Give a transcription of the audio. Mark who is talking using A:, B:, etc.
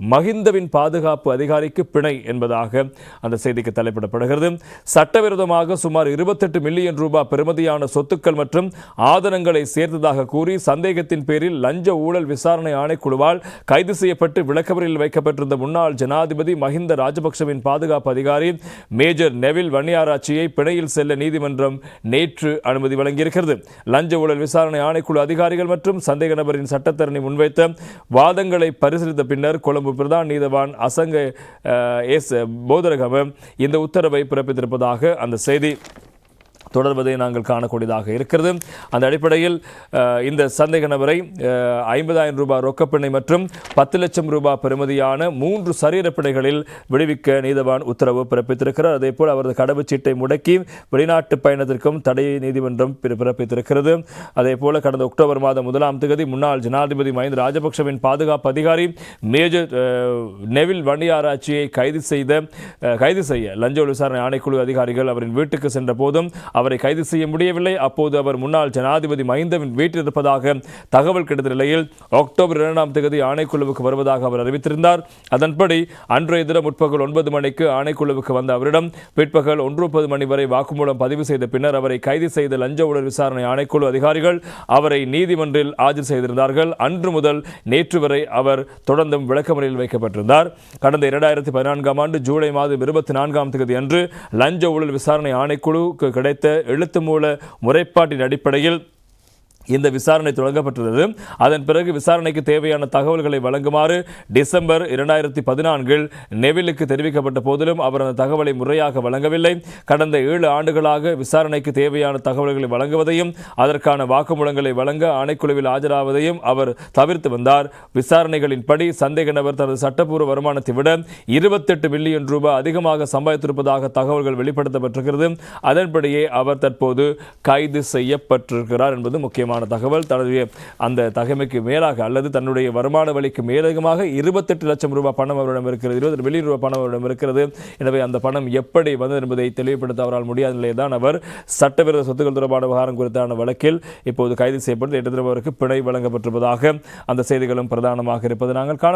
A: மஹிந்தவின் பாதுகாப்பு அதிகாரிக்கு பிணை என்பதாக அந்த செய்திக்கு தலைப்பிடப்படுகிறது. சட்டவிரோதமாக சுமார் இருபத்தெட்டு மில்லியன் ரூபாய் பெறுமதியான சொத்துக்கள் மற்றும் ஆதனங்களை சேர்த்ததாக கூறி சந்தேகத்தின் பேரில் லஞ்ச ஊழல் விசாரணை ஆணைக்குழுவால் கைது செய்யப்பட்டு விளக்கவரில் வைக்கப்பட்டிருந்த முன்னாள் ஜனாதிபதி மஹிந்த ராஜபக்சவின் பாதுகாப்பு அதிகாரி மேஜர் நெவில் வன்னியாராட்சியை பிணையில் செல்ல நீதிமன்றம் நேற்று அனுமதி வழங்கியிருக்கிறது. லஞ்ச ஊழல் விசாரணை ஆணைக்குழு அதிகாரிகள் மற்றும் சந்தேக நபரின் சட்டத்தரணி முன்வைத்த வாதங்களை பரிசீலித்த பின்னர் கொழும்பு பிரதான் நீதவான் அசங்க எஸ் போதரகம இந்த உத்தரவை பிறப்பித்திருப்பதாக அந்த செய்தி தொடர்வதை நாங்கள் காணக்கூடியதாக இருக்கிறது. அந்த அடிப்படையில் இந்த சந்தேக நபரை ஐம்பதாயிரம் ரூபாய் ரொக்கப்பணி மற்றும் பத்து லட்சம் ரூபாய் பெறுமதியான மூன்று சரீரப்பிணைகளில் விடுவிக்க நீதவான் உத்தரவு பிறப்பித்திருக்கிறார். அதேபோல் அவரது கடவுச்சீட்டை முடக்கி வெளிநாட்டு பயணத்திற்கும் தடை நீதிமன்றம் பிற- பிறப்பித்திருக்கிறது. அதேபோல கடந்த அக்டோபர் மாதம் முதலாம் தேதி முன்னாள் ஜனாதிபதி மஹிந்த ராஜபக்சவின் பாதுகாப்பு அதிகாரி மேஜர் நெவில் வண்டியாராட்சியை கைது செய்த கைது செய்ய லஞ்ச விசாரணை ஆணைக்குழு அதிகாரிகள் அவரின் வீட்டுக்கு சென்ற போதும் அவரை கைது செய்ய முடியவில்லை. அப்போது அவர் முன்னாள் ஜனாதிபதி மஹிந்தவின் வீட்டில் இருப்பதாக தகவல் கிடைத்த நிலையில் அக்டோபர் இரண்டாம் தேதி ஆணைக்குழுவுக்கு வருவதாக அவர் அறிவித்திருந்தார். அதன்படி அன்றைய தினம் முற்பகல் ஒன்பது மணிக்கு ஆணைக்குழுவுக்கு வந்த அவரிடம் பிற்பகல் ஒன்று முப்பது மணி வரை வாக்குமூலம் பதிவு செய்த பின்னர் அவரை கைது செய்த லஞ்ச ஊழல் விசாரணை ஆணைக்குழு அதிகாரிகள் அவரை நீதிமன்றில் ஆஜர் செய்திருந்தார்கள். அன்று முதல் நேற்று வரை அவர் தொடர்ந்தும் விளக்கமறையில் வைக்கப்பட்டிருந்தார். கடந்த இரண்டாயிரத்தி பதினான்காம் ஆண்டு ஜூலை மாதம் இருபத்தி நான்காம் தேதி அன்று லஞ்ச ஊழல் விசாரணை ஆணைக்குழுவுக்கு கிடைத்த எழுத்து மூல முறைப்பாட்டின் அடிப்படையில் இந்த விசாரணை தொடங்கப்பட்டுள்ளது. அதன் பிறகு விசாரணைக்கு தேவையான தகவல்களை வழங்குமாறு டிசம்பர் இரண்டாயிரத்தி பதினான்கில் நெவிலுக்கு தெரிவிக்கப்பட்ட போதிலும் அவர் அந்த தகவலை முறையாக வழங்கவில்லை. கடந்த ஏழு ஆண்டுகளாக விசாரணைக்கு தேவையான தகவல்களை வழங்குவதையும் அதற்கான வாக்குமூலங்களை வழங்க ஆணைக்குழுவில் ஆஜராவதையும் அவர் தவிர்த்து வந்தார். விசாரணைகளின்படி சந்தேக நபர் தனது சட்டப்பூர்வ வருமானத்தை விட இருபத்தெட்டு மில்லியன் ரூபாய் அதிகமாக சம்பாதித்திருப்பதாக தகவல்கள் வெளிப்படுத்தப்பட்டிருக்கிறது. அதன்படியே அவர் தற்போது கைது செய்யப்பட்டிருக்கிறார் என்பது முக்கியமான தகவல் தன்னுடைய அந்த தகமைக்கு மேலாக அல்லது தன்னுடைய வருமான வழிக்கு மேலதிகமாக இருபத்தெட்டு லட்சம் ரூபாய் பணம் அவரிடம் இருக்கிறது இருபது மில்லியன் ரூபாய் பணம் அவரிடம் இருக்கிறது. எனவே அந்த பணம் எப்படி வந்தது என்பதை தெளிவுபடுத்த அவரால் முடியாத நிலையில் தான் அவர் சட்டவிரோத சொத்துக்கள் தொடர்பான விவகாரம் குறித்தான வழக்கில் இப்போது கைது செய்யப்பட்டு எட்டு அவருக்கு பிணை வழங்கப்பட்டிருப்பதாக அந்த செய்திகளும் பிரதானமாக இருப்பது நாங்கள் காணலாம்.